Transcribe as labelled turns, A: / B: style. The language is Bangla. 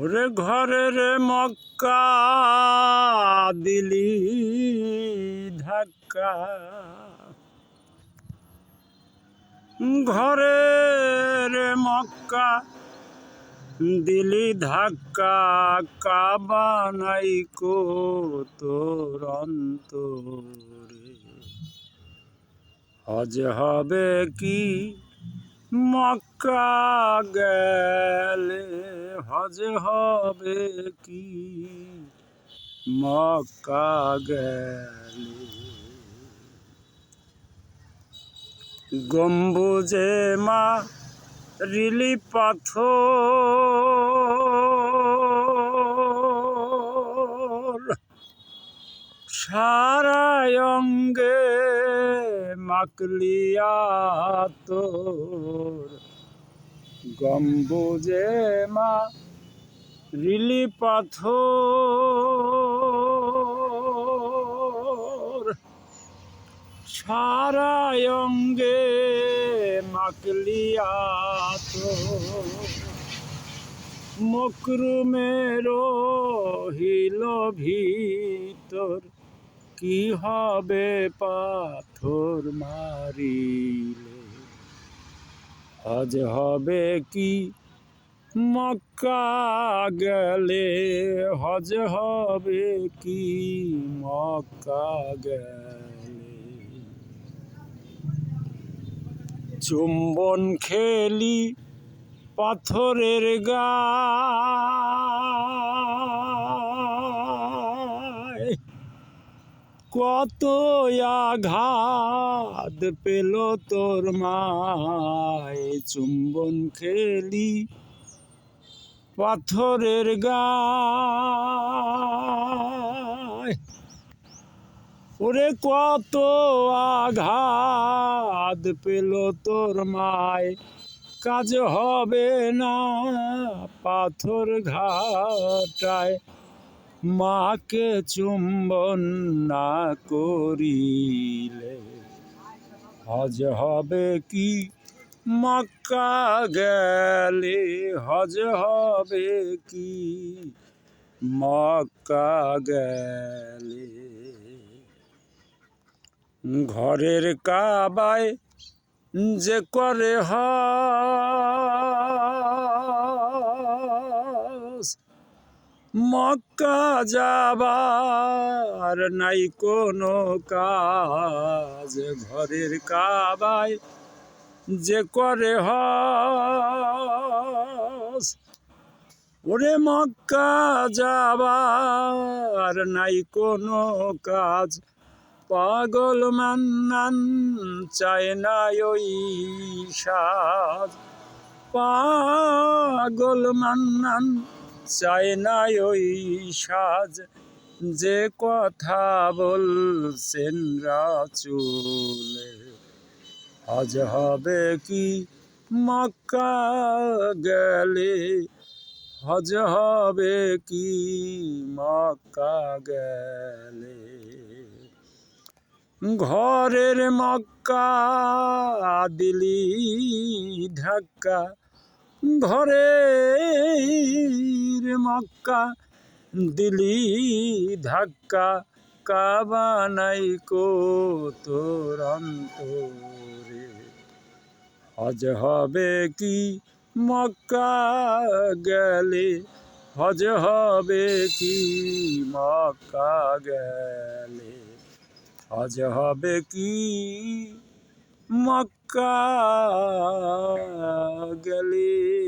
A: ওরে ঘরের মক্কা দিলি ধাক্কা। ঘরের মক্কা দিলি ধাক্কা, কাবা নাই কো তোর অন্তরে। হজ হবে কি মক্কা গেলে হজ হবে কি? মক্কা গেলে গম্বুজে মা রিলি পাথর সারা অঙ্গে মাকলিয়া তোর গম্বুজে মা রিলি পাথর সারা অঙ্গে মাকলিয়া তোর মকরুমের হিল ভিতর, কি হবে পাথর মারিলে? হজ হবে কি? মক্কা গেলে হজ হবে কি? মক্কা গেলে। চুম্বন খেলি পাথরের গায় কত আঘাত পেল তোর মায়। চুম্বন খেলি পাথরের গায়। ওরে কত আঘাত পেল তোর মায়। কাজ হবে না পাথর ঘাটায়। মাকে চুম্বন না করিলে হজ হবে কি? মক্কা গেলে হজ হবে কি? মক্কা গেলে ঘরের কাবায় যে করে হাস মক্কা যাবার নাই কোনো কাজ। ঘরের কাবায় যে করে হাস ওরে মক্কা যাবার নাই কোনো কাজ। পাগল মান্নান চায় না ওই সাজ। পাগল মান্নান চায় না ওই সাজ। যে কথা বলছেন রাচুলে হজ হবে কি মক্কা গেলে? হজ হবে কি মক্কা গেলে? ঘরের মক্কা দিলি ধাক্কা ঘরের মক্কা দিলি ধাক্কা, কাবা নাই কো তোর অন্তরে। হজ হবে কি মক্কা গেলে? হজ হবে কি মক্কা গেলে? হজ হবে কি মক্কা গেলে?